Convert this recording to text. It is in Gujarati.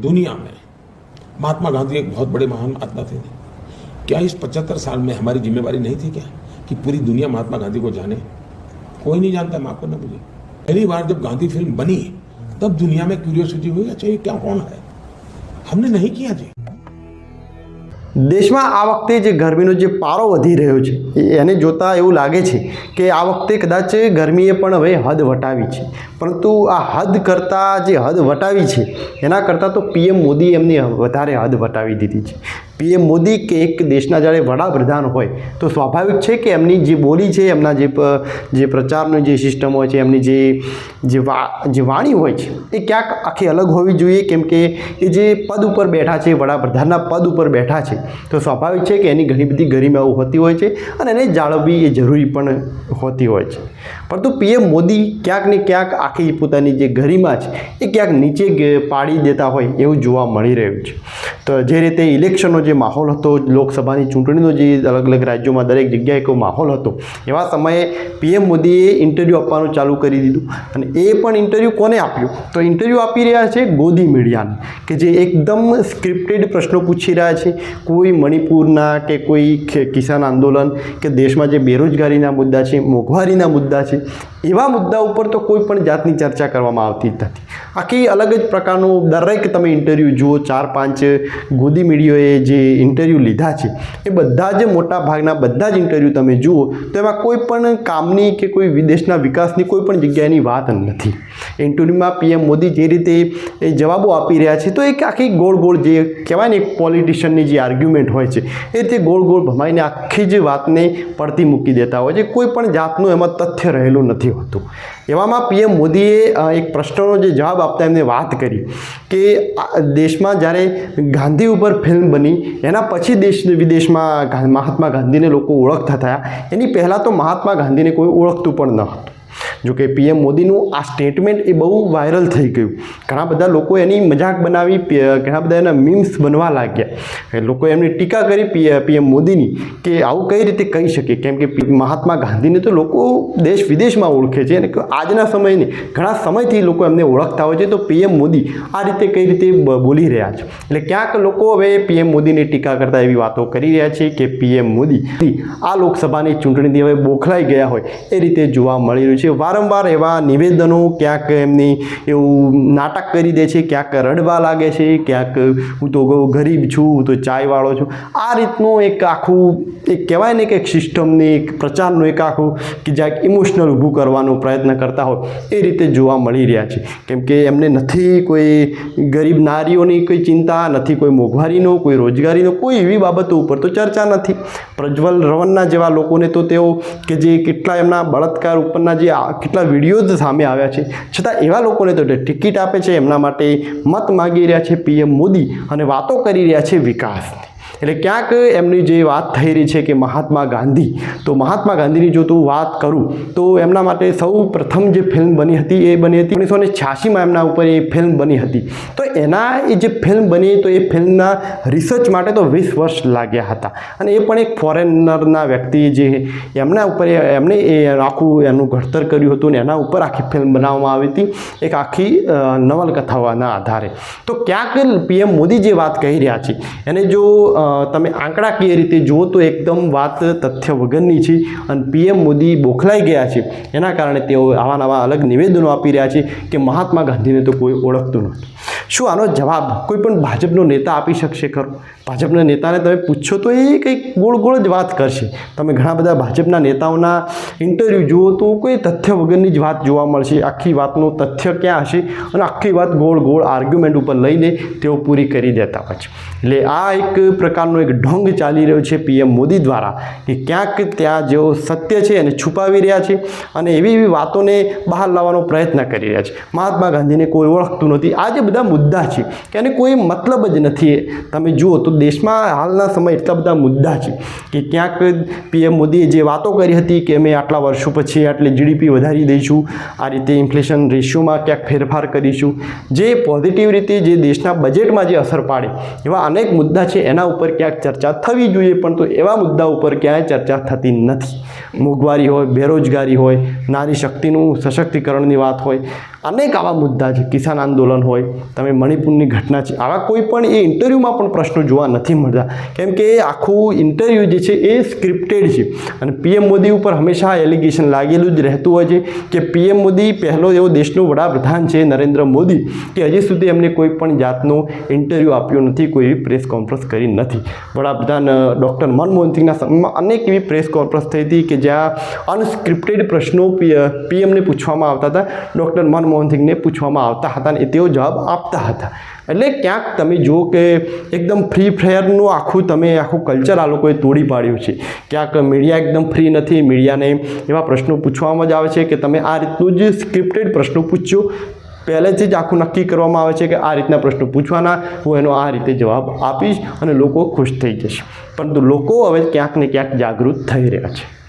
दुनिया में महात्मा गांधी एक बहुत बड़े महान आत्मा थे। क्या इस पचहत्तर साल में हमारी जिम्मेवारी नहीं थी क्या कि पूरी दुनिया महात्मा गांधी को जाने? कोई नहीं जानता, मैं आपको ना मुझे पहली बार जब गांधी फ़िल्म बनी, तब दुनिया में क्यूरियोसिटी हुई अच्छा ये क्या कौन है? हमने नहीं किया जी। દેશમાં આ વખતે જે ગરમીનો જે પારો વધી રહ્યો છે એને જોતાં એવું લાગે છે કે આ વખતે કદાચ ગરમીએ પણ હવે હદ વટાવી છે. પરંતુ આ હદ કરતાં જે હદ વટાવી છે, એના કરતાં તો પીએમ મોદી એમની વધારે હદ વટાવી દીધી છે. પીએમ મોદી કે એક દેશના જ્યારે વડાપ્રધાન હોય, તો સ્વાભાવિક છે કે એમની જે બોલી છે, એમના જે જે પ્રચારની જે સિસ્ટમ હોય છે, એમની જે જે વા, જે વાણી હોય છે, એ ક્યાંક આખી અલગ હોવી જોઈએ. કેમ કે એ જે પદ ઉપર બેઠા છે, વડાપ્રધાનના પદ ઉપર બેઠા છે, તો સ્વાભાવિક છે કે એની ઘણી બધી ગરિમાઓ હોતી હોય છે અને એને જાળવવી એ જરૂરી પણ હોતી હોય છે. પરંતુ પીએમ મોદી ક્યાંક ને ક્યાંક આખી પોતાની જે ગરિમા છે, એ ક્યાંક નીચે પાડી દેતા હોય એવું જોવા મળી રહ્યું છે. તો જે રીતે ઇલેક્શનો જે માહોલ હતો, લોકસભાની ચૂંટણીનો જે અલગ અલગ રાજ્યોમાં દરેક જગ્યાએ એક માહોલ હતો, એવા સમયે પીએમ મોદીએ ઇન્ટરવ્યૂ આપવાનું ચાલુ કરી દીધું અને એ પણ ઇન્ટરવ્યૂ કોને આપ્યું? તો ઇન્ટરવ્યૂ આપી રહ્યા છે ગોદી મીડિયાને, કે જે એકદમ સ્ક્રિપ્ટેડ પ્રશ્નો પૂછી રહ્યા છે. કોઈ મણિપુરના કે કોઈ કિસાન આંદોલન કે દેશમાં જે બેરોજગારીના મુદ્દા છે, મોંઘવારીના મુદ્દા છે, એવા મુદ્દા ઉપર તો કોઈ પણ જાતની ચર્ચા કરવામાં આવતી જ નથી. આખી અલગ જ પ્રકારનું દરેક તમે ઇન્ટરવ્યૂ જુઓ, ચાર પાંચ ગોદી મીડિયોએ જે ઇન્ટરવ્યૂ લીધા છે. એ બધા જ મોટા ભાગના બધા જ ઇન્ટરવ્યૂ તમે જુઓ, તો એમાં કોઈ પણ કામની કે કોઈ વિદેશના વિકાસની કોઈ પણ જગ્યાએની વાત નથી. ઇન્ટરવ્યૂમાં પીએમ મોદી જે રીતે એ જવાબો આપી રહ્યા છે, તો એક આખી ગોળ ગોળ જે કહેવાય ને એક પોલિટિશિયનની જે આર્ગ્યુમેન્ટ હોય છે, એ તે ગોળ ગોળ ભમાઈને આખી જ વાતને પડતી મૂકી દેતા હોય છે. કોઈ પણ જાતનું એમાં તથ્ય રહેલું નથી હોતું. એવામાં પીએમ મોદીએ એક પ્રશ્નનો જે જવાબ આપતા એમને વાત કરી કે દેશમાં જ્યારે ગાંધી ઉપર ફિલ્મ બની એના પછી દેશ વિદેશમાં મહાત્મા ગાંધીને લોકો ઓળખતા થયા. એની પહેલાં તો મહાત્મા ગાંધીને કોઈ ઓળખતું પણ ન હતું. જો કે પીએમ મોદીનું આ સ્ટેટમેન્ટ એ બહુ વાયરલ થઈ ગયું. ઘણા બધા લોકો એની મજાક બનાવી ઘણા બધા એના મીમ્સ બનવા લાગ્યા. લોકો એમની ટીકા કરી પીએમ મોદીની કે આવું કઈ રીતે કહી શકે? કેમ કે મહાત્મા ગાંધીને તો લોકો દેશ વિદેશમાં ઓળખે છે અને આજના સમયને ઘણા સમયથી લોકો એમને ઓળખતા હોય છે. તો પીએમ મોદી આ રીતે કઈ રીતે બોલી રહ્યા છે? એટલે ક્યાંક લોકો હવે પીએમ મોદીની ટીકા કરતા એવી વાતો કરી રહ્યા છે કે પીએમ મોદી આ લોકસભાની ચૂંટણીથી હવે બોખલાઈ ગયા હોય. એ રીતે જોવા મળી રહ્યું છે. વારંવાર એવા નિવેદનો ક્યાંક એમની એવું નાટક કરી દે છે, ક્યાંક રડવા લાગે છે, ક્યાંક હું તો ગરીબ છું, હું તો ચાયવાળો છું. આ રીતનું એક આખું, એક કહેવાય ને કે એક સિસ્ટમની એક પ્રચારનું એક આખું કે જ્યાં ઇમોશનલ ઊભું કરવાનો પ્રયત્ન કરતા હોય, એ રીતે જોવા મળી રહ્યા છે. કેમ કે એમને નથી કોઈ ગરીબ નારીઓની કોઈ ચિંતા, નથી કોઈ મોંઘવારીનો, કોઈ રોજગારીનો, કોઈ એવી બાબતો ઉપર તો ચર્ચા નથી. પ્રજ્વલ રવનના જેવા લોકોને તો તેઓ કે જે કેટલા એમના બળાત્કાર ઉપરના જે કેટલા વીડિયો સામે આવ્યા છે. છતાં એવા લોકોને તો ટિકિટ આપે છે, એમના માટે મત માગી રહ્યા છે પીએમ મોદી અને વાતો કરી રહ્યા છે વિકાસની એટલે ક્યાંક એમની જે વાત થઈ રહી છે કે મહાત્મા ગાંધી, તો મહાત્મા ગાંધીની જો તું વાત કરું, તો એમના માટે સૌ પ્રથમ જે ફિલ્મ બની હતી એ બની હતી ઓગણીસો ને છ્યાસીમાં એમના ઉપર એ ફિલ્મ બની હતી. તો એના એ જે ફિલ્મ બની તો એ ફિલ્મના રિસર્ચ માટે તો વીસ વર્ષ લાગ્યા હતા. અને એ પણ એક ફોરેનરના વ્યક્તિ જે એમના ઉપર એ- એમણે એ આખું એનું ઘડતર કર્યું હતું ને એના ઉપર આખી ફિલ્મ બનાવવામાં આવી હતી, એક આખી નવલકથાઓના આધારે. તો ક્યાંક પીએમ મોદી જે વાત કહી રહ્યા છે, એને જો તમે આંકડાકીય રીતે જુઓ તો એકદમ વાત તથ્ય વગરની છે. અને પીએમ મોદી બોખલાઈ ગયા છે. એના કારણે તેઓ આવા નવા અલગ નિવેદનો આપી રહ્યા છે કે મહાત્મા ગાંધીને તો કોઈ ઓળખતું નથી. શું આનો જવાબ? કોઈ પણ ભાજપનો નેતા આપી શકશે ખરો? ભાજપના નેતાને તમે પૂછશો તો એ કંઈક ગોળ ગોળ જ વાત કરશે. તમે ઘણા બધા ભાજપના નેતાઓના ઇન્ટરવ્યૂ જુઓ તો કોઈ તથ્ય વગરની જ વાત જોવા મળશે. આખી વાતનું તથ્ય ક્યાં હશે અને આખી વાત ગોળ ગોળ આર્ગ્યુમેન્ટ ઉપર લઈને તેઓ પૂરી કરી દેતા હોય છે. એટલે આ એક પ્રકારનો એક ઢોંગ ચાલી રહ્યો છે પીએમ મોદી દ્વારા કે ક્યાંક ત્યાં જેઓ સત્ય છે એને છુપાવી રહ્યા છે અને એવી એવી વાતોને બહાર લાવવાનો પ્રયત્ન કરી રહ્યા છે. મહાત્મા ગાંધીને કોઈ ઓળખતું નથી. આ જે બધા મુદ્દા છે. કે એને કોઈ મતલબ જ નથી તમે જુઓ તો દેશમાં હાલના સમય એટલા બધા મુદ્દા છે કે ક્યાંક પીએમ મોદીએ જે વાતો કરી હતી કે અમે આટલા વર્ષો પછી આટલી જીડીપી વધારી દઈશું, આ રીતે ઇન્ફ્લેશન રેશિયોમાં ક્યાંક ફેરફાર કરીશું. જે પોઝિટિવ રીતે જે દેશના બજેટમાં જે અસર પાડે, એવા અનેક મુદ્દા છે. એના ઉપર ક્યાંક ચર્ચા થવી જોઈએ, પણ તો એવા મુદ્દા ઉપર ક્યાંય ચર્ચા થતી નથી. મોંઘવારી હોય, બેરોજગારી હોય, નારી શક્તિનું સશક્તિકરણની વાત હોય, અનેક આવા મુદ્દા છે. કિસાન આંદોલન હોય, તમે મણિપુરની ઘટના છે. આવા કોઈ પણ એ ઇન્ટરવ્યૂમાં પણ પ્રશ્નો જોવા નથી મળતા. કેમ કે એ આખું ઇન્ટરવ્યૂ જે છે એ સ્ક્રિપ્ટેડ છે. અને પીએમ મોદી ઉપર હંમેશા એલિગેશન લાગેલું જ રહેતું હોય છે કે પીએમ મોદી પહેલો એવો દેશનો વડાપ્રધાન છે નરેન્દ્ર મોદી કે હજી સુધી એમને કોઈ પણ જાતનો ઇન્ટરવ્યૂ આપ્યો નથી, કોઈ પ્રેસ કોન્ફરન્સ કરી નથી. વડાપ્રધાન ડૉક્ટર મનમોહન સિંહના સમયમાં અનેક એવી પ્રેસ કોન્ફરન્સ થઈ હતી કે જ્યાં અનસ્ક્રિપ્ટેડ પ્રશ્નો પીએમને પૂછવામાં આવતા હતા, ડૉક્ટર મનમોહન સિંહને પૂછવામાં આવતા હતા અને તેઓ જવાબ આપતા હતા. એટલે ક્યાંક તમે જુઓ કે એકદમ ફ્રી ફેરનું આખું તમે, આખું કલ્ચર આ લોકોએ તોડી પાડ્યું છે. ક્યાંક મીડિયા એકદમ ફ્રી નથી મીડિયાને એવા પ્રશ્નો પૂછવામાં જ આવે છે કે તમે આ રીતનું જ સ્ક્રિપ્ટેડ પ્રશ્નો પૂછ્યો. પહેલેથી જ આખું નક્કી કરવામાં આવે છે કે આ રીતના પ્રશ્નો પૂછવાના, હું એનો આ રીતે જવાબ આપીશ અને લોકો ખુશ થઈ જશે. પરંતુ લોકો હવે ક્યાંક ને ક્યાંક જાગૃત થઈ રહ્યા છે.